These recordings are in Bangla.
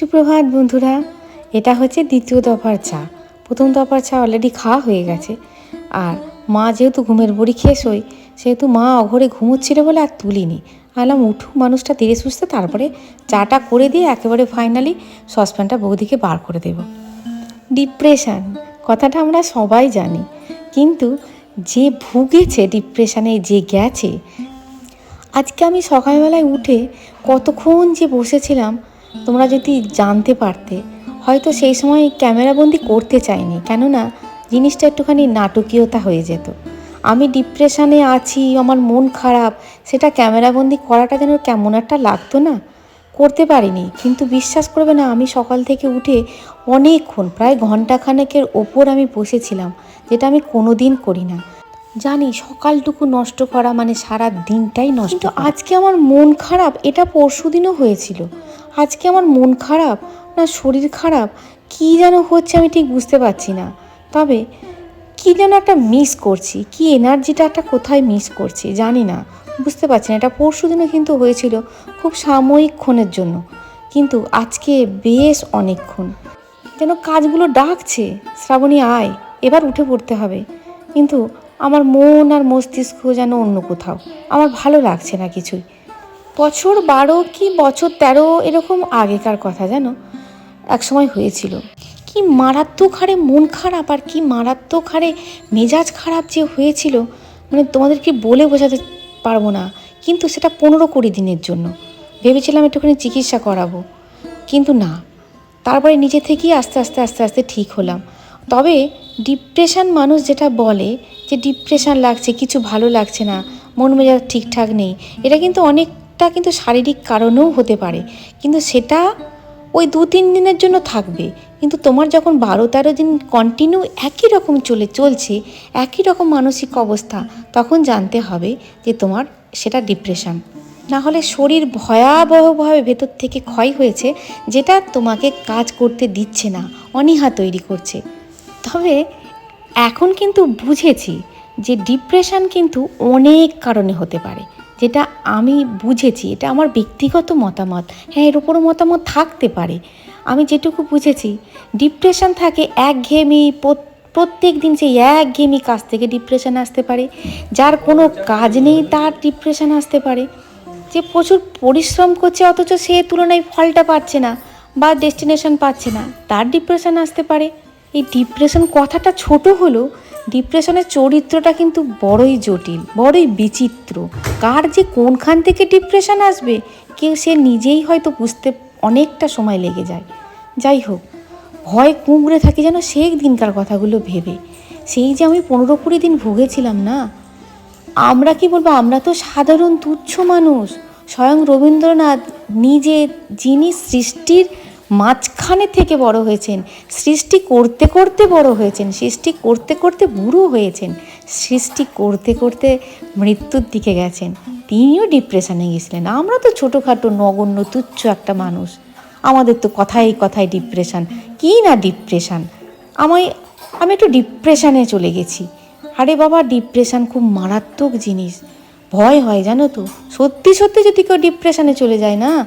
সুপ্রভাত, বন্ধুরা। এটা হচ্ছে দ্বিতীয় দফার চা। প্রথম দফার চা অলরেডি খাওয়া হয়ে গেছে। আর মা যেহেতু ঘুমের বড়ি খেয়ে শোয় সেহেতু মা অঘরে ঘুমোচ্ছিল বলে আর তুলিনি। আলাম উঠু মানুষটা ধীরে সুস্থে তারপরে চাটা করে দিয়ে একেবারে ফাইনালি সসপ্যানটা বৌদিকে বার করে দেব। ডিপ্রেশান কথাটা আমরা সবাই জানি। কিন্তু যে ভুগেছে ডিপ্রেশানে যে গেছে, আজকে আমি সকালবেলায় উঠে কতক্ষণ যে বসেছিলাম তোমরা যদি জানতে পারতে, হয়তো সেই সময় ক্যামেরাবন্দি করতে চাইনি, কেননা জিনিসটা একটুখানি নাটকীয়তা হয়ে যেত। আমি ডিপ্রেশনে আছি, আমার মন খারাপ, সেটা ক্যামেরাবন্দি করাটা যেন কেমন একটা লাগতো না? করতে পারিনি, কিন্তু বিশ্বাস করবে না, আমি সকাল থেকে উঠে অনেকক্ষণ, প্রায় ঘন্টাখানেকের ওপর আমি বসেছিলাম, যেটা আমি কোনো দিন করি না। জানি, সকালটুকু নষ্ট করা মানে সারা দিনটাই নষ্ট। আজকে আমার মন খারাপ, এটা পরশু দিনও হয়েছিল। আজকে আমার মন খারাপ, না শরীর খারাপ, কী যেন হচ্ছে আমি ঠিক বুঝতে পারছি না। তবে কী যেন একটা মিস করছি, কি এনার্জিটা একটা কোথায় মিস করছি, জানি না, বুঝতে পারছি না। এটা পরশু দিনে কিন্তু হয়েছিল খুব সাময়িক ক্ষণের জন্য, কিন্তু আজকে বেশ অনেকক্ষণ। যেন কাজগুলো ডাকছে, শ্রাবণী আয়, এবার উঠে পড়তে হবে। কিন্তু আমার মন আর মস্তিষ্ক যেন অন্য কোথাও। আমার ভালো লাগছে না কিছুই। বছর বারো কি বছর তেরো এরকম আগেকার কথা জানো? এক সময় হয়েছিল। কি মারাত্মক হারে মন খারাপ আর কি মারাত্মক হারে মেজাজ খারাপ যে হয়েছিল মানে তোমাদের কি বলে বোঝাতে পারব না, কিন্তু সেটা পনেরো কুড়ি দিনের জন্য। ভেবেছিলাম একটুখানি চিকিৎসা করাবো, কিন্তু না। তারপরে নিজে থেকেই আস্তে আস্তে আস্তে আস্তে ঠিক হলাম। তবে ডিপ্রেশন মানুষ যেটা বলে যে ডিপ্রেশন লাগছে, কিছু ভালো লাগছে না, মন মেজাজ ঠিকঠাক নেই, এটা কিন্তু অনেকটা কিন্তু শারীরিক কারণেও হতে পারে। কিন্তু সেটা ওই দু তিন দিনের জন্য থাকবে। কিন্তু তোমার যখন বারো তেরো দিন কন্টিনিউ একই রকম চলে, চলছে, একই রকম মানসিক অবস্থা, তখন জানতে হবে যে তোমার সেটা ডিপ্রেশন না হলে শরীর ভয়াবহভাবে ভেতর থেকে ক্ষয় হয়েছে, যেটা তোমাকে কাজ করতে দিচ্ছে না, অনীহা তৈরি করছে। তবে এখন কিন্তু বুঝেছি যে ডিপ্রেশন কিন্তু অনেক কারণে হতে পারে। যেটা আমি বুঝেছি, এটা আমার ব্যক্তিগত মতামত। হ্যাঁ এর উপরও মতামত থাকতে পারে। আমি যেটুকু বুঝেছি, ডিপ্রেশন থাকে একঘেয়েমি প্রত- প্রত্যেক দিন সেই একঘেয়েমি কাজ থেকে ডিপ্রেশন আসতে পারে। যার কোনো কাজ নেই, তার ডিপ্রেশন আসতে পারে। যে প্রচুর পরিশ্রম করছে, অথচ সে তুলনায় ফলটা পাচ্ছে না বা ডেস্টিনেশন পাচ্ছে না, তার ডিপ্রেশন আসতে পারে। এই ডিপ্রেশন কথাটা ছোট হলেও ডিপ্রেশনের চরিত্রটা কিন্তু বড়ই জটিল, বড়ই বিচিত্র। কার যে কোনখান থেকে ডিপ্রেশন আসবে, কেউ সে নিজেই হয়তো বুঝতে অনেকটা সময় লেগে যায়। যাই হোক, ভয় কুঁকড়ে থাকি যেন সেই দিনকার কথাগুলো ভেবে। সেই যে আমি পনেরো কুড়ি দিন ভুগেছিলাম না, আমরা কি বলব, আমরা তো সাধারণ তুচ্ছ মানুষ। স্বয়ং রবীন্দ্রনাথ নিজে যিনি সৃষ্টির মাঝখানে থেকে বড় হয়েছেন। সৃষ্টি করতে করতে বড় হয়েছেন। সৃষ্টি করতে করতে বুড়ো হয়েছেন। সৃষ্টি করতে করতে মৃত্যুর দিকে গেছেন। তিনিও ডিপ্রেশনে গেছিলেন। আমরা তো ছোটোখাটো, নগণ্য, তুচ্ছ একটা মানুষ। আমাদের তো কথাই কথাই ডিপ্রেশন কী না ডিপ্রেশন আমায় আমি একটু ডিপ্রেশনে চলে গেছি। আরে বাবা ডিপ্রেশন খুব মারাত্মক জিনিস। ভয় হয়, জানো তো? সত্যি সত্যি যদি কেউ ডিপ্রেশনে চলে যায় না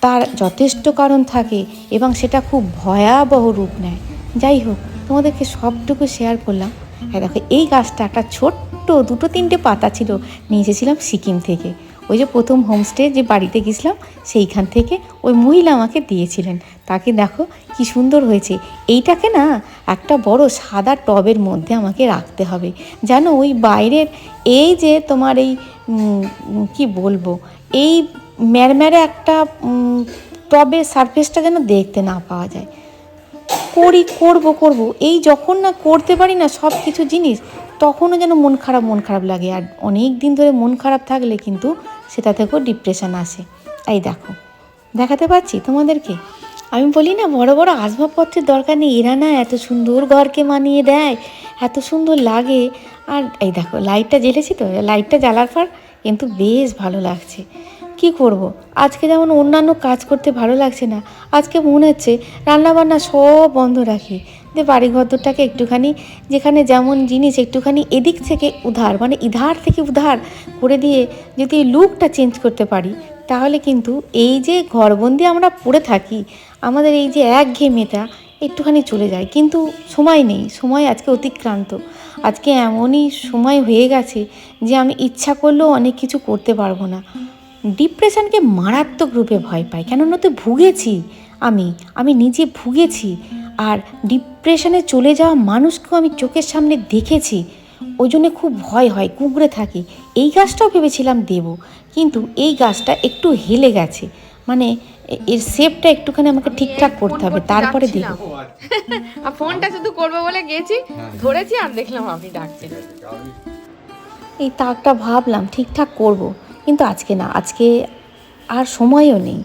তার যথেষ্ট কারণ থাকে এবং সেটা খুব ভয়াবহ রূপ নেয়। যাই হোক, তোমাদেরকে সবটুকু শেয়ার করলাম। হ্যাঁ দেখো, এই গাছটা একটা ছোট্ট দুটো তিনটে পাতা ছিল। নিয়ে এসেছিলাম সিকিম থেকে। ওই যে প্রথম হোমস্টে যে বাড়িতে গেছিলাম, সেইখান থেকে ওই মহিলা আমাকে দিয়েছিলেন। তাকে দেখো, কি সুন্দর হয়েছে। এইটাকে না, একটা বড় সাদা টবের মধ্যে আমাকে রাখতে হবে। জানো ওই বাইরের এই যে তোমার এই কি বলব? এই ম্যারম্যারে একটা টবের সারফেসটা যেন দেখতে না পাওয়া যায়। করি, করব করব। এই যখন না করতে পারি না সব কিছু জিনিস, তখনও যেন মন খারাপ মন খারাপ লাগে। আর অনেক দিন ধরে মন খারাপ থাকলে কিন্তু সেটা থেকেও ডিপ্রেশন আসে। এই দেখো, দেখাতে পাচ্ছি তোমাদেরকে? আমি বলি না, বড় বড় আসবাবপত্রের দরকার নেই। এরা না এত সুন্দর ঘরকে মানিয়ে দেয়, এত সুন্দর লাগে। আর এই দেখো লাইটটা জ্বেলেছি তো? লাইটটা জ্বালার পর কিন্তু বেশ ভালো লাগছে। কি করব। আজকে যেমন অন্যান্য কাজ করতে ভালো লাগছে না, আজকে মনে হচ্ছে রান্নাবান্না সব বন্ধ রাখি। যে বাড়ি ঘরটাকে একটুখানি, যেখানে যেমন জিনিস একটুখানি এদিক থেকে উধার মানে ইধার থেকে উধার করে দিয়ে যদি লুকটা চেঞ্জ করতে পারি, তাহলে কিন্তু এই যে ঘরবন্দি আমরা পড়ে থাকি, আমাদের এই যে একঘেয়েমেটা একটুখানি চলে যায়। কিন্তু সময় নেই, সময় আজকে অতিক্রান্ত। আজকে এমনই সময় হয়ে গেছে যে আমি ইচ্ছা করলেও অনেক কিছু করতে পারব না। ডিপ্রেশনকে মারাত্মক রূপে ভয় পাই কেননা তো ভুগেছি আমি আমি নিজে ভুগেছি। আর ডিপ্রেশনে চলে যাওয়া মানুষকেও আমি চোখের সামনে দেখেছি। ওই জন্যে খুব ভয় হয় কুঁকড়ে থাকি। এই গাছটাও ভেবেছিলাম দেব কিন্তু এই গাছটা একটু হেলে গেছে। মানে এর শেপটা একটুখানি আমাকে ঠিকঠাক করতে হবে তারপরে দেব আর ফোনটা শুধু করব বলে গেছি ধরেছি আর দেখলাম আপনি ডাকছেন। এই তাকটা ভাবলাম ঠিকঠাক করব। কিন্তু আজকে না, আজকে আর সময়ও নেই।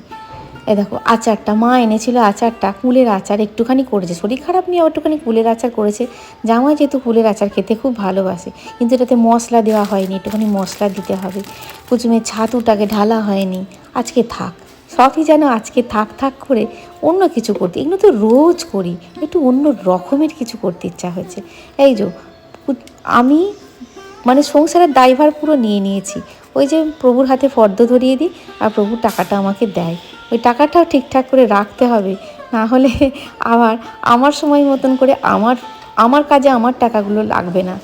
এ দেখো, আচারটা, মা এনেছিল আচারটা, কুলের আচার একটুখানি করেছে। শরীর খারাপ নিয়ে একটুখানি কুলের আচার করেছে। জামাই যেহেতু কুলের আচার খেতে খুব ভালোবাসে, কিন্তু এটাতে মশলা দেওয়া হয়নি, একটুখানি মশলা দিতে হবে। কুচুমের ছাতুটাকে ঢালা হয়নি, আজকে থাক। সবই যেন আজকে থাক থাক করে অন্য কিছু করতে, এগুলো তো রোজ করি, একটু অন্য রকমের কিছু করতে ইচ্ছা হয়েছে এই যে, আমি মানে সংসারের দায়ভার পুরো নিয়ে নিয়েছি। ওই যে প্রভুর হাতে ফর্দ ধরিয়ে দিই আর প্রভু টাকাটা আমাকে দেয়। ওই টাকাটাও ঠিকঠাক করে রাখতে হবে। না হলে আবার আমার সময় মতন করে আমার আমার কাজে আমার টাকাগুলো লাগবে না।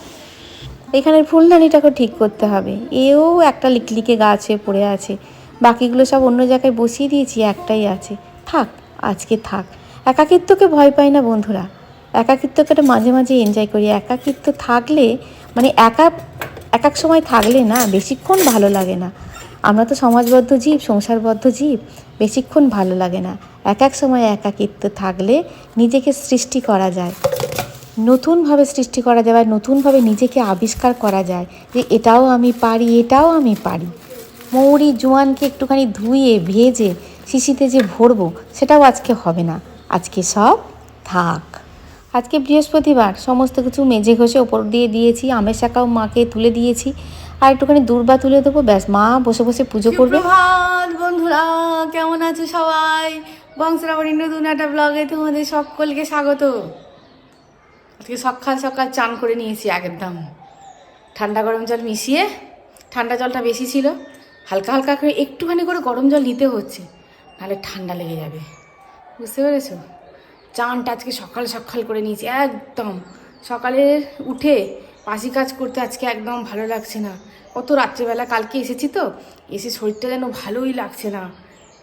এখানের ফুলদানিটাকেও ঠিক করতে হবে। এও একটা লিকলিকে গাছে পড়ে আছে। বাকিগুলো সব অন্য জায়গায় বসিয়ে দিয়েছি, একটাই আছে। থাক, আজকে থাক। একাকিত্বকে ভয় পাই না বন্ধুরা। একাকিত্বকে তো মাঝে মাঝে এনজয় করি। একাকিত্ব থাকলে মানে একা এক এক সময় থাকলে না বেশিক্ষণ ভালো লাগে না। আমরা তো সমাজবদ্ধ জীব, সংসারবদ্ধ জীব, বেশিক্ষণ ভালো লাগে না। এক এক সময় একাকিত্ব থাকলে নিজেকে সৃষ্টি করা যায়। নতুনভাবে সৃষ্টি করা যায় বা নতুনভাবে নিজেকে আবিষ্কার করা যায় যে এটাও আমি পারি, এটাও আমি পারি। মৌরি জোয়ানকে একটুখানি ধুয়ে, ভেজে, শিশিতে যে ভরবো, সেটাও আজকে হবে না। আজকে সব থাক। আজকে বৃহস্পতিবার সমস্ত কিছু মেজে ঘষে ওপর দিয়ে দিয়েছি আমের শাখাও মাকে তুলে দিয়েছি। আর একটুখানি দূর্বা তুলে দেবো ব্যাস মা বসে বসে পুজো করবে। বন্ধুরা কেমন আছো সবাই? বংশরাবণী নতুন একটা ব্লগে তোমাদের সকলকে স্বাগত। আজকে সকাল সকাল চান করে নিয়েছি আগের দাম ঠান্ডা গরম জল মিশিয়ে ঠান্ডা জলটা বেশি ছিল। হালকা হালকা করে একটুখানি করে গরম জল নিতে হচ্ছে নাহলে ঠান্ডা লেগে যাবে। বুঝতে পেরেছ? চানটা আজকে সকাল সকাল করে নিয়েছি, একদম। সকালে উঠে বাসি কাজ করতে আজকে একদম ভালো লাগছে না। কত রাত্রেবেলা, কালকে এসেছি তো, এসে শরীরটা যেন ভালোই লাগছে না।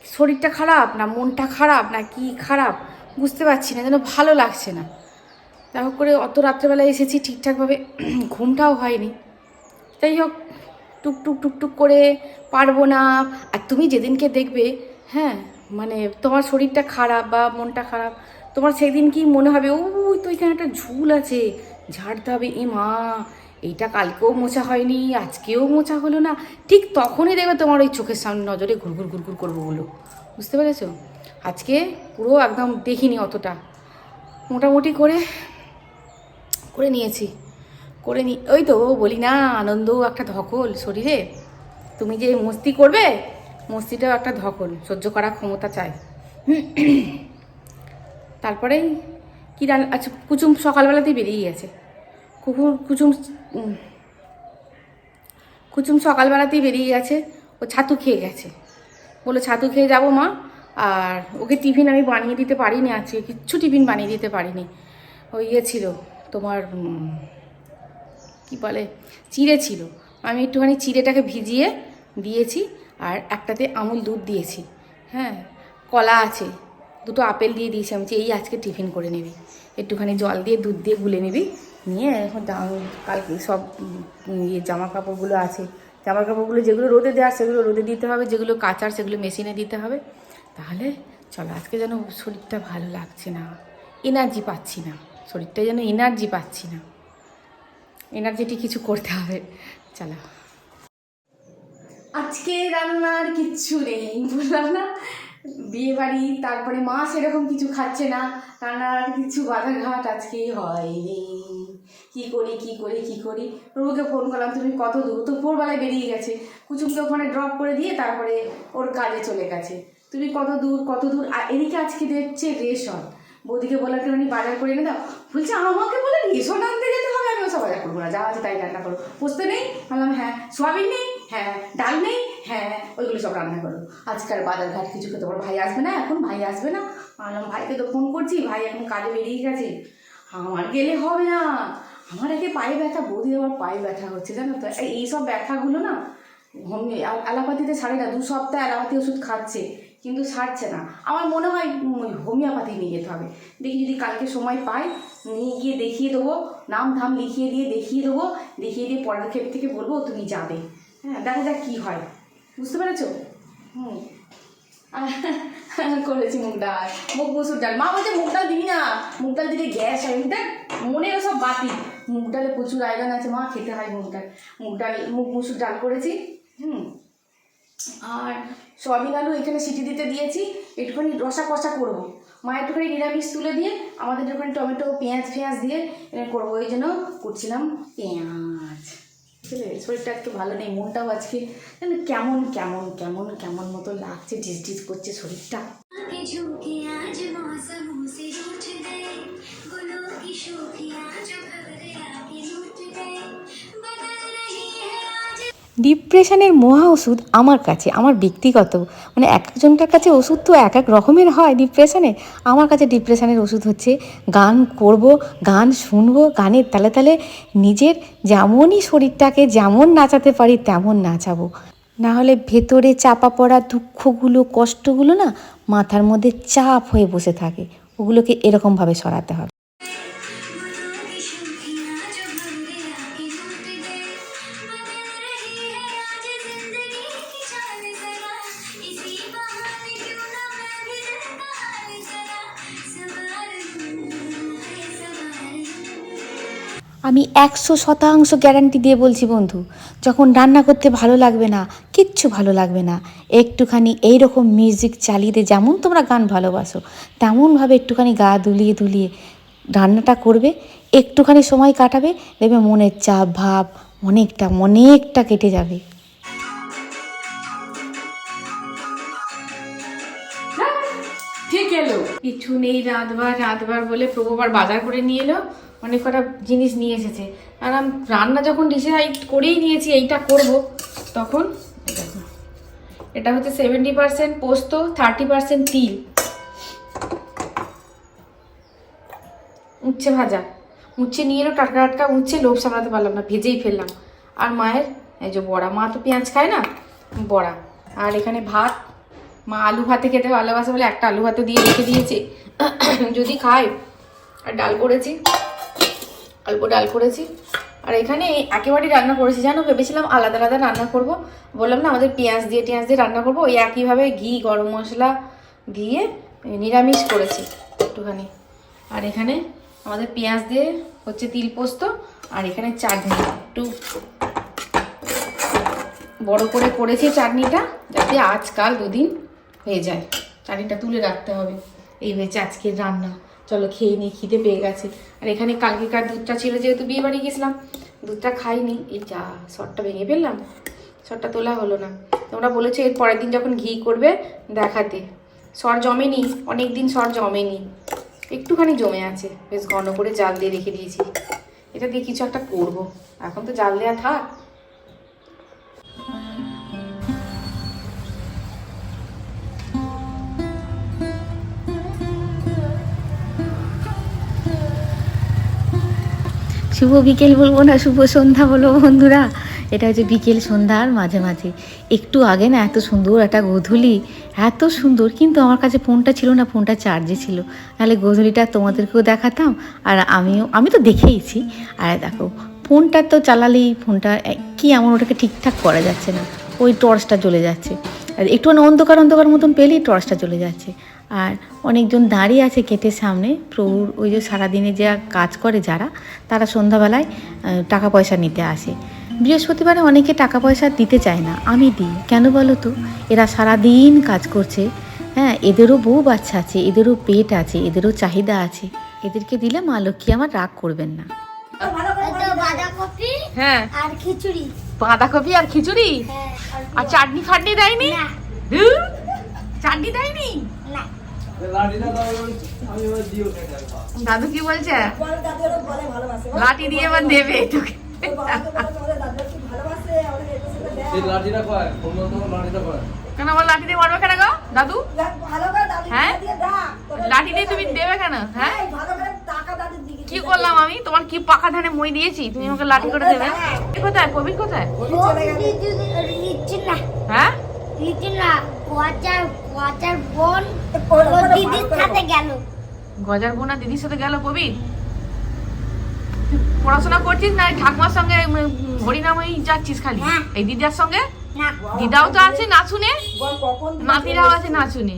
শরীরটা খারাপ না, মনটা খারাপ না, কি খারাপ? বুঝতে পারছি না, যেন ভালো লাগছে না। দেখো করে অত রাত্রেবেলা এসেছি, ঠিকঠাকভাবে ঘুমটাও হয়নি। তাই হোক, টুকটুক টুকটুক করে পারব না। আর তুমি যেদিনকে দেখবে হ্যাঁ মানে তোমার শরীরটা খারাপ বা মনটা খারাপ তোমার সেদিন কি মনে হবে ও তো এখানে একটা ঝুল আছে ঝাড়তে হবে, এ মা, এইটা কালকেও মোছা হয়নি, আজকেও মোছা হলো না। ঠিক তখনই দেখবে তোমার ওই চোখের সামনে নজরে ঘুরঘুর ঘুরঘুর করব বলো বুঝতে পেরেছ? আজকে পুরো একদম দেখিনি অতটা। মোটামুটি করে করে নিয়েছি, করে নি, ওই তো বলি না আনন্দও একটা ধকল শরীরে। তুমি যে মস্তি করবে, মস্তিটাও একটা ধকল, সহ্য করার ক্ষমতা চাই। তারপরে কী রান আচ্ছা কুচুম সকালবেলাতেই বেরিয়ে গেছে। কুকুর, কুচুম কুচুম সকালবেলাতেই বেরিয়ে গেছে, ও ছাতু খেয়ে গেছে। বলে ছাতু খেয়ে যাব মা, আর ওকে টিফিন আমি বানিয়ে দিতে পারিনি আজকে, কিচ্ছু টিফিন বানিয়ে দিতে পারিনি। ওই ইয়ে ছিল তোমার কি বলে, চিড়ে ছিল। আমি একটুখানি চিড়েটাকে ভিজিয়ে দিয়েছি, আর একটাতে আমুল দুধ দিয়েছি। হ্যাঁ কলা আছে দুটো আপেল দিয়ে দিয়েছি আমি এই আজকে টিফিন করে নিবি। একটুখানি জল দিয়ে, দুধ দিয়ে গুলে নিবি। নিয়ে এখন কালকে সব ইয়ে জামা কাপড়গুলো আছে। জামা কাপড়গুলো যেগুলো রোদে দেওয়ার, সেগুলো রোদে দিতে হবে। যেগুলো কাচার, সেগুলো মেশিনে দিতে হবে। তাহলে চলো, আজকে যেন শরীরটা ভালো লাগছে না। এনার্জি পাচ্ছি না। শরীরটা যেন এনার্জি পাচ্ছি না। এনার্জিটি কিছু করতে হবে। চলো। আজকে রান্নার কিচ্ছু নেই। বললাম না বিয়ে বাড়ি তারপরে মা সেরকম কিছু খাচ্ছে না। রান্নার কিছু বাধাঘাট আজকে হয়নি। কি করি কি করি কি করি? প্রভুকে ফোন করলাম, তুমি কত দূর? তো ভোরবেলায় বেরিয়ে গেছে। কুচুমকে ওখানে ড্রপ করে দিয়ে তারপরে ওর কাজে চলে গেছে। তুমি কত দূর কত দূর? আর এদিকে আজকে দেখছে রেশন। বৌদিকে বলে একটুখানি বাজার করে এনে দাও। বলছে, আমাকে বলে রেশন আনতে যেতে হবে? আমি ওসব বাজার করব না। যা আছে তাই রান্না করো। পোস্ত নেই? বললাম হ্যাঁ। সোয়াবিন নেই? হ্যাঁ। ডাল নেই? হ্যাঁ ওইগুলো সব রান্না করো। আজকাল বাজার ঘাট কিছু খেতে পারো ভাই আসবে না এখন? ভাই আসবে না? বললাম, ভাইকে তো ফোন করছি। ভাই এখন কাজে বেরিয়ে গেছে। আমার গেলে হবে না। আমার একে পায়ে ব্যথা, বৌদি আবার পায়ে ব্যথা হচ্ছে জানো তো? এই- এইসব ব্যথাগুলো না হোমি অ্যালোপ্যাথিতে সারে না, দু সপ্তাহ অ্যালোপ্যাথি ওষুধ খাচ্ছে, কিন্তু সারছে না। আমার মনে হয় হোমিওপ্যাথি নিয়ে যেতে হবে। দেখি যদি কালকে সময় পাই, নিয়ে গিয়ে দেখিয়ে দেবো, নাম ধাম লিখিয়ে দিয়ে দেখিয়ে দেবো, দেখিয়ে দিয়ে পরের ক্ষেত্র থেকে বলব, তুমি যাবে। হ্যাঁ দেখা যাক কী হয়। বুঝতে পেরেছ? হুম। করেছি মুগ ডাল। মুগ মুসুর ডাল। মা বলছে মুগ ডাল দিবি না। মুগ ডাল দিলে গ্যাস হয়। দেখ মনে সব বাতি। মুগ ডালে প্রচুর আয়রন আছে। মা, খেতে হয় মুগ ডাল। মুগ ডাল, মুগ মুসুর ডাল করেছি। হুম। আর সয়াবিন আলু এখানে সিটি দিতে দিয়েছি। একটুখানি রসা কষা করব। মা একটুখানি নিরামিষ তুলে দিয়ে আমাদের একটুখানি টমেটো, পেঁয়াজ, ফেঁয়াজ দিয়ে করব। ওই জন্য করছিলাম পেঁয়াজ। বুঝলে শরীরটা একটু ভালো নেই মনটাও আজকে যেন কেমন কেমন কেমন কেমন মতো লাগছে ডিস করছে শরীরটা। ডিপ্রেশনের মহা ওষুধ আমার কাছে আমার ব্যক্তিগত। মানে এক একজনটার কাছে ওষুধ তো এক এক রকমের হয় ডিপ্রেশনে আমার কাছে ডিপ্রেশনের ওষুধ হচ্ছে গান করব, গান শুনব, গানের তালে তালে নিজের যেমনই শরীরটাকে যেমন নাচাতে পারি তেমন নাচাবো। না হলে ভেতরে চাপা পড়া দুঃখগুলো, কষ্টগুলো না মাথার মধ্যে চাপ হয়ে বসে থাকে। ওগুলোকে এরকমভাবে সরাতে হবে। আমি একশো শতাংশ গ্যারান্টি দিয়ে বলছি বন্ধু যখন রান্না করতে ভালো লাগবে না কিচ্ছু ভালো লাগবে না। একটুখানি এই রকম মিউজিক চালিয়ে দিয়ে যেমন তোমরা গান ভালোবাসো তেমনভাবে একটুখানি গা দুলিয়ে দুলিয়ে রান্নাটা করবে একটুখানি সময় কাটাবে দেখবে মনের চাপ ভাব অনেকটা অনেকটা কেটে যাবে। ঠিক এলো। কিছু নেই রাঁধবার রাঁধবার বলে প্রভুবার বাজার করে নিয়ে এলো। অনেক কটা জিনিস নিয়ে এসেছে। আর আমি রান্না যখন ডিসাইড করেই নিয়েছি, এইটা করব, তখন এটা হচ্ছে সেভেন্টি পার্সেন্ট পোস্ত থার্টি পার্সেন্ট তিল। উচ্ছে ভাজা। উচ্ছে নিয়ে এলো, টাটকা টাটকা উচ্ছে, লোভ সামলাতে পারলাম না, ভেজেই ফেললাম। আর মায়ের, এই যে বড়া, মা তো পেঁয়াজ খায় না? বড়া। আর এখানে ভাত, মা আলু ভাতে খেতে ভালোবাসে বলে একটা আলু ভাতে দিয়ে রেখে দিয়েছে। যদি খায়, আর ডাল করেছি অল্প ডাল করেছি। আর এখানে একেবারেই রান্না করেছি, জানো? ভেবেছিলাম আলাদা আলাদা রান্না করব। বললাম না, আমাদের পেঁয়াজ দিয়ে টেঁয়াজ দিয়ে রান্না করব। ওই একইভাবে ঘি, গরম মশলা দিয়ে নিরামিষ করেছি একটুখানি। আর এখানে আমাদের পেঁয়াজ দিয়ে হচ্ছে তিল পোস্ত, আর এখানে চাটনি। একটু বড় করে করেছি চাটনিটা, যাতে আজকাল দুদিন হয়ে যায়। চাটনিটা তুলে রাখতে হবে। এই হয়েছে আজকের রান্না। চলো খেয়ে নিই খিদে পেয়ে গেছে। আর এখানে কালকেকার দুধটা ছিল, যেহেতু বিয়ে বাড়ি গেছিলাম, দুধটা খাইনি। এই যা, শটটা ভেঙে ফেললাম, শটটা তোলা হলো না। তোমরা বলেছ এর পরের দিন যখন ঘি করবে দেখাতে। সর জমেনি অনেক দিন সর জমেনি। একটুখানি জমে আছে। বেশ ঘন করে জাল দিয়ে রেখে দিয়েছি। এটা দিয়ে কিছু একটা করব। এখন তো জাল দেওয়া থাক। শুভ বিকেল বলব না, শুভ সন্ধ্যা বলব বন্ধুরা। এটা হচ্ছে বিকেল সন্ধ্যার মাঝে মাঝে। একটু আগে না এত সুন্দর একটা গোধূলি, এত সুন্দর, কিন্তু আমার কাছে ফোনটা ছিল না, ফোনটা চার্জে ছিল। নাহলে গোধূলিটা তোমাদেরকেও দেখাতাম, আর আমিও, আমি তো দেখেইছি। আর দেখো, ফোনটা তো চালালেই ফোনটা কি এমন ওটাকে ঠিকঠাক করা যাচ্ছে না। ওই টর্চটা চলে যাচ্ছে। আর একটুখানি অন্ধকার অন্ধকার মতন পেলেই টর্চটা চলে যাচ্ছে। আর অনেকজন দাঁড়িয়ে আছে গেটের সামনে। প্রভুর ওই যে সারাদিনে যা কাজ করে যারা তারা সন্ধ্যাবেলায় টাকা পয়সা নিতে আসে। বৃহস্পতিবারে অনেকে টাকা পয়সা দিতে চায় না। আমি দিই। কেন বলো তো? এরা সারাদিন কাজ করছে। হ্যাঁ এদেরও বউ বাচ্চা আছে এদেরও পেট আছে এদেরও চাহিদা আছে। এদেরকে দিলে মা লক্ষ্মী আমার রাগ করবেন না। বাঁধাকপি হ্যাঁ। আর খিচুড়ি। বাঁধাকপি আর খিচুড়ি? হ্যাঁ আর চাটনি ফাটনি দেয়নি? না। চাটনি দেয়নি? দাদু কি বলছে? লাঠি দিয়ে এবার দেবে তোকে কেন আমার লাঠি দিয়ে মারবে কেন গো দাদু? হ্যাঁ? লাঠি দিয়ে তুমি দেবে কেন হ্যাঁ? কি করলাম আমি? তোমার কি পাকা ধানে মই দিয়েছি? তুমি আমাকে লাঠি করে দেবে? এ কোথায়? প্রবীণ কোথায়? হ্যাঁ? গজার বোনা দিদির সাথে গেল। প্রবীণ তুই পড়াশোনা করছিস না? ঠাকুমার সঙ্গে হরিনামই যাচ্ছিস খালি? এই দিদার সঙ্গে? দিদাও তো আছে নাচুনে নাতিরাও আছে নাচুনে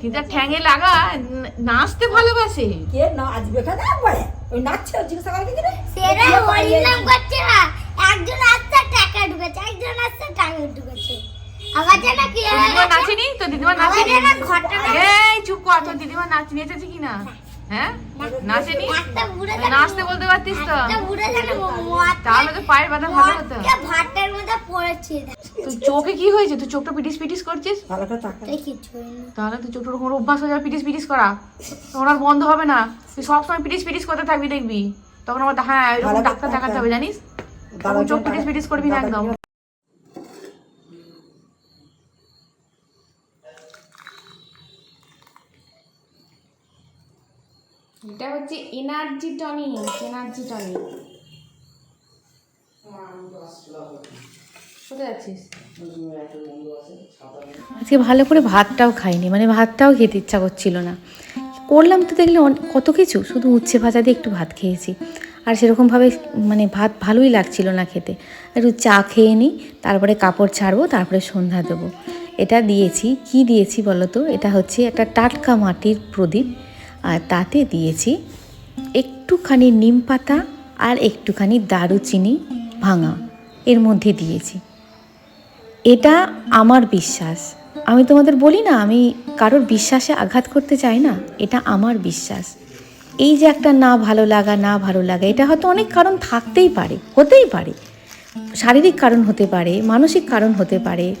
দিদার ঠ্যাঙে লাগা নাচতে ভালোবাসে। কে না আজ বেখানে পড়ে ওই নাচছে জিজ্ঞাসা করে কি সেরা হরিনাম করছে না। একজন আসছে টাকা ঢুকেছে। একজন আসছে টাকা ঢুকেছে। দিদিমা নাচেনি? তো দিদিমা নাচেনি? আবার যেন ঘটনা এই চুপ কর তোর দিদিমা নাচ নেচেছে কিনা? হ্যাঁ? নাচেনি? নাচতে বলতে পারতিস তো? একটা বুড়ো যেন তাহলে তো পায়ের ব্যথা ভালো হতো। ভাতের মধ্যে পড়েছে। তুই চোখে কি হয়েছে? তুই চোখটা পিটিস পিটিস করছিস? তাহলে তুই চোখটা ওরকম অভ্যাস হয়ে যাবে পিটিস পিটিস করা। তখন আর বন্ধ হবে না। তুই সবসময় পিটিস পিটিস করতে থাকবি দেখবি। তখন আবার হ্যাঁ এরকম ডাক্তার দেখাতে হবে জানিস? চোখ পিটিস পিটিস করবি না একদম দিও। এটা হচ্ছে এনার্জি টনিক এনার্জি টনিক আজকে ভালো করে ভাতটাও খাইনি মানে ভাতটাও খেতে ইচ্ছা করছিল না। করলাম তো দেখলে কত কিছু, শুধু উচ্ছে ভাজা দিয়ে একটু ভাত খেয়েছি। আর সেরকমভাবে মানে ভাত ভালোই লাগছিল না খেতে। একটু চা খেয়ে নিই তারপরে কাপড় ছাড়বো, তারপরে সন্ধ্যা দেবো। এটা দিয়েছি, কি দিয়েছি বলো তো? এটা হচ্ছে একটা টাটকা মাটির প্রদীপ। আর তাতে দিয়েছি একটুখানি নিম পাতা আর একটুখানি দারুচিনি ভাঙা। এর মধ্যে দিয়েছি। এটা আমার বিশ্বাস। আমি তোমাদের বলি না, আমি কারোর বিশ্বাসে আঘাত করতে চাই না, এটা আমার বিশ্বাস। এই যে একটা না ভালো লাগা, না ভালো লাগা, এটা হয়তো অনেক কারণ থাকতেই পারে, হতেই পারে। শারীরিক কারণ হতে পারে, মানসিক কারণ হতে পারে,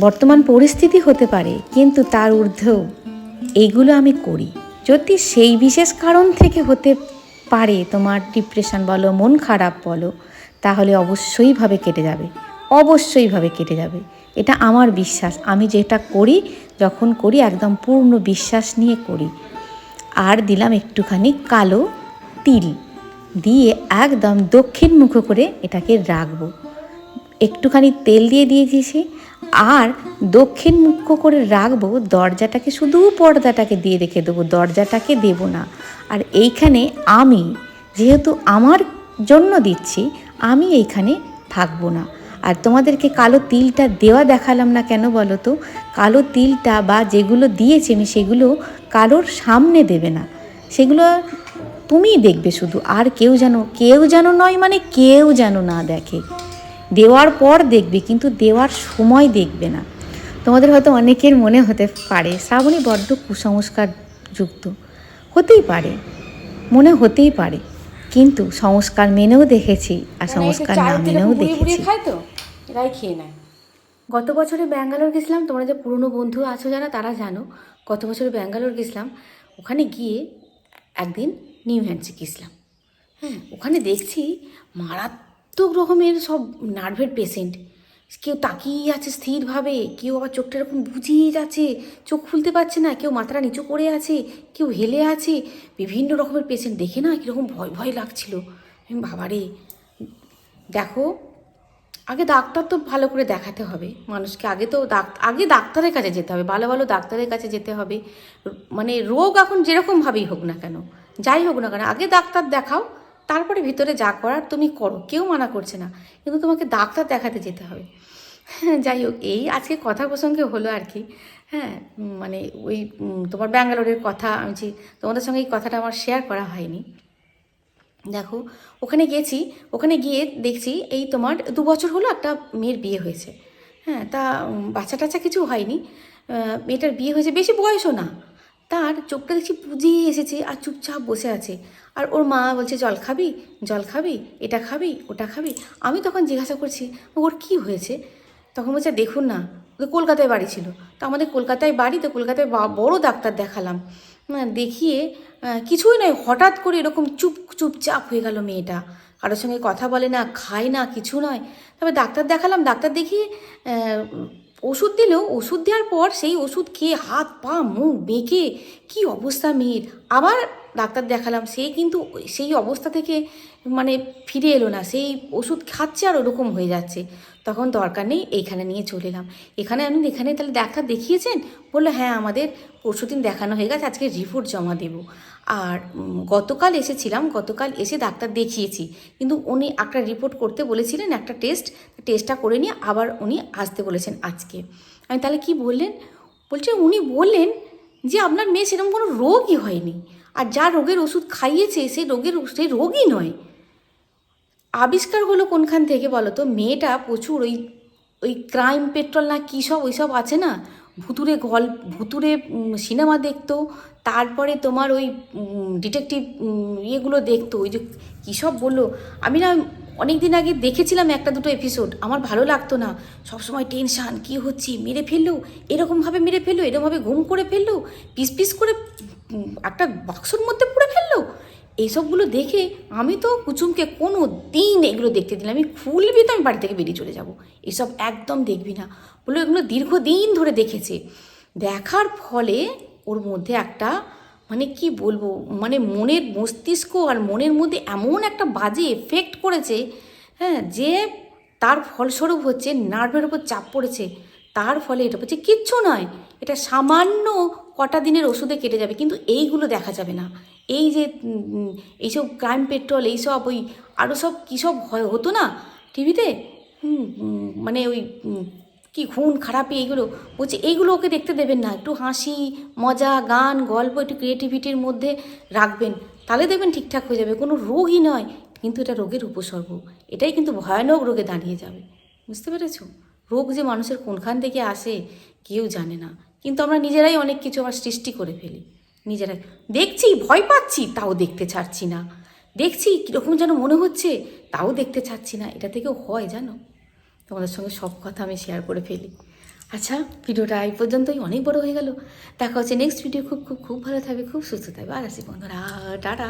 বর্তমান পরিস্থিতি হতে পারে, কিন্তু তার ঊর্ধ্বেও এইগুলো আমি করি। যদি সেই বিশেষ কারণ থেকে হতে পারে তোমার ডিপ্রেশন বলো, মন খারাপ বলো, তাহলে অবশ্যইভাবে কেটে যাবে। অবশ্যইভাবে কেটে যাবে। এটা আমার বিশ্বাস। আমি যেটা করি, যখন করি, একদম পূর্ণ বিশ্বাস নিয়ে করি। আর দিলাম একটুখানি কালো তিল। দিয়ে একদম দক্ষিণ মুখ করে এটাকে রাখব। একটুখানি তেল দিয়ে দিয়ে দিয়েছি আর দক্ষিণ মুখ্য করে রাখব দরজাটাকে, শুধু পর্দাটাকে দিয়ে রেখে দেবো, দরজাটাকে দেব না। আর এইখানে আমি, যেহেতু আমার জন্য দিচ্ছি, আমি এইখানে থাকব না। আর তোমাদেরকে কালো তিলটা দেওয়া দেখালাম না কেন বলো তো? কালো তিলটা বা যেগুলো দিয়েছি আমি, সেগুলো কারোর সামনে দেবে না। সেগুলো তুমিই দেখবে শুধু, আর কেউ যেন কেউ যেন নয় মানে কেউ যেন না দেখে। দেওয়ার পর দেখবে কিন্তু দেওয়ার সময় দেখবে না। তোমাদের হয়তো অনেকের মনে হতে পারে শ্রাবণী বড্ড কুসংস্কার যুক্ত। হতেই পারে মনে হতেই পারে। কিন্তু সংস্কার মেনেও দেখেছি আর সংস্কার না মেনেও দেখেছি। খায় তো? এরাই খেয়ে নেয়। গত বছরে ব্যাঙ্গালোর গেছিলাম তোমরা যে পুরনো বন্ধু আছো যারা তারা জানো গত বছরে ব্যাঙ্গালোর গেছিলাম ওখানে গিয়ে একদিন নিউ হ্যান্ডসে গেছিলাম। হ্যাঁ ওখানে দেখছি মারাত্মক রকমের সব নার্ভের পেশেন্ট কেউ তাকিয়ে আছে স্থিরভাবে, কেউ আবার চোখটা এরকম বুঝিয়ে যাচ্ছে, চোখ খুলতে পারছে না, কেউ মাথাটা নিচু করে আছে, কেউ হেলে আছে, বিভিন্ন রকমের পেশেন্ট দেখে না কীরকম ভয় ভয় লাগছিল। আমি বাবারে, দেখো, আগে ডাক্তার তো ভালো করে দেখাতে হবে, মানুষকে আগে তো আগে ডাক্তারের কাছে যেতে হবে, ভালো ভালো ডাক্তারের কাছে যেতে হবে মানে রোগ এখন যেরকমভাবেই হোক না কেন, যাই হোক না কেন, আগে ডাক্তার দেখাও তারপরে ভিতরে যা করার তুমি করো, কেউ মানা করছে না। কিন্তু তোমাকে ডাক্তার দেখাতে যেতে হবে। হ্যাঁ যাই হোক, এই আজকে কথা প্রসঙ্গে হলো আর কি। হ্যাঁ মানে ওই তোমার ব্যাঙ্গালোরের কথা, আমি যে তোমাদের সঙ্গে এই কথাটা আমার শেয়ার করা হয়নি। দেখো, ওখানে গেছি, ওখানে গিয়ে দেখছি এই তোমার দু বছর হলো একটা মেয়ের বিয়ে হয়েছে। হ্যাঁ তা বাচ্চা টাচ্চা কিছু হয়নি। মেয়েটার বিয়ে হয়েছে, বেশি বয়সও না। তার চোখটা দেখছি বুঝিয়ে এসেছে আর চুপচাপ বসে আছে। আর ওর মা বলছে, জল খাবি? জল খাবি? এটা খাবি? ওটা খাবি? আমি তখন জিজ্ঞাসা করছি, ওর কি হয়েছে? তখন বলছে, দেখুন না, ওদের কলকাতায় বাড়ি ছিল। তো আমাদের কলকাতায় বাড়ি, তো কলকাতায় বড় ডাক্তার দেখালাম। দেখিয়ে কিছুই নয়, হঠাৎ করে এরকম চুপ, চুপচাপ হয়ে গেল মেয়েটা। কারোর সঙ্গে কথা বলে না, খায় না, কিছু নয়। তবে ডাক্তার দেখালাম, ডাক্তার দেখিয়ে ওষুধ দিলেও ওষুধ দেওয়ার পর সেই ওষুধ খেয়ে হাত পা, মুখ বেঁকে, কি অবস্থা মেয়ের? আবার ডাক্তার দেখালাম, সে কিন্তু সেই অবস্থা থেকে মানে ফিরে এলো না। সেই ওষুধ খাচ্ছে আর ওরকম হয়ে যাচ্ছে। তখন দরকার নেই, এইখানে নিয়ে চলে এলাম। এখানে আমি, এখানে তাহলে ডাক্তার দেখিয়েছেন? বলল হ্যাঁ আমাদের পরশুদিন দেখানো হয়ে গেছে, আজকে রিপোর্ট জমা দেবো। আর গতকাল এসেছিলাম, গতকাল এসে ডাক্তার দেখিয়েছি। কিন্তু উনি একটা রিপোর্ট করতে বলেছিলেন, একটা টেস্ট, টেস্টটা করে নিয়ে আবার উনি আসতে বলেছেন আজকে। আমি তাহলে কি বললেন? বলছে, উনি বললেন যে, আপনার মেয়ে সেরকম কোনো রোগই হয়নি। আর যা রোগের ওষুধ খাইয়েছে, সেই রোগের সেই রোগই নয়। আবিষ্কার হলো কোনখান থেকে বলো তো মেয়েটা প্রচুর ওই ওই ক্রাইম পেট্রোল না কী সব ওই সব আছে না? ভুতুরে গল ভুতুরে সিনেমা দেখতো, তারপরে তোমার ওই ডিটেকটিভ ইয়েগুলো দেখতো, ওই যে কী সব বলল? আমি না অনেক দিন আগে দেখেছিলাম একটা দুটো এপিসোড আমার ভালো লাগতো না। সবসময় টেনশান কী হচ্ছে, মেরে ফেলল? এরকমভাবে মেরে ফেলল এরকমভাবে ঘুম করে ফেলল, পিস পিস করে একটা বাক্সর মধ্যে পুড়ে ফেলল? এইসবগুলো দেখে আমি তো কুচুমকে কোনো দিন এগুলো দেখতে দিলাম। আমি খুলবি তো আমি বাড়ি থেকে বেরিয়ে চলে যাব। এসব একদম দেখবি না। বলে এগুলো দীর্ঘদিন ধরে দেখেছে। দেখার ফলে ওর মধ্যে একটা মানে কি বলব মানে মনের মস্তিষ্ক আর মনের মধ্যে এমন একটা বাজে এফেক্ট করেছে হ্যাঁ যে তার ফলস্বরূপ হচ্ছে নার্ভের ওপর চাপ পড়েছে। তার ফলে এটা হচ্ছে কিচ্ছু নয়, এটা সামান্য কটা দিনের ওষুধে কেটে যাবে, কিন্তু এইগুলো দেখা যাবে না। এই যে এইসব ক্রাইম পেট্রোল, এইসব ওই আরও সব কী সব হয়, হতো না টিভিতে? মানে ওই কি খুন খারাপি এইগুলো, বলছে এইগুলো ওকে দেখতে দেবেন না, একটু হাসি, মজা, গান, গল্প, একটু ক্রিয়েটিভিটির মধ্যে রাখবেন, তাহলে দেখবেন ঠিকঠাক হয়ে যাবে, কোনো রোগই নয়, কিন্তু এটা রোগের উপসর্গ, এটাই কিন্তু ভয়ানক রোগে দাঁড়িয়ে যাবে, বুঝতে পেরেছ? রোগ যে মানুষের কোনখান থেকে আসে, কেউ জানে না। কিন্তু আমরা নিজেরাই অনেক কিছু আবার সৃষ্টি করে ফেলি। নিজেরাই। দেখছি, ভয় পাচ্ছি, তাও দেখতে ছাড়ছি না। দেখছি, কীরকম যেন মনে হচ্ছে, তাও দেখতে ছাড়ছি না। এটা থেকেও হয়, জানো? তোমাদের সঙ্গে সব কথা আমি শেয়ার করে ফেলি। আচ্ছা ভিডিওটা এই পর্যন্তই। অনেক বড় হয়ে গেল। দেখা হচ্ছে নেক্সট ভিডিও খুব খুব খুব ভালো থাকবে, খুব সুস্থ থাকবে। আর আসি বন্ধুরা। টাটা!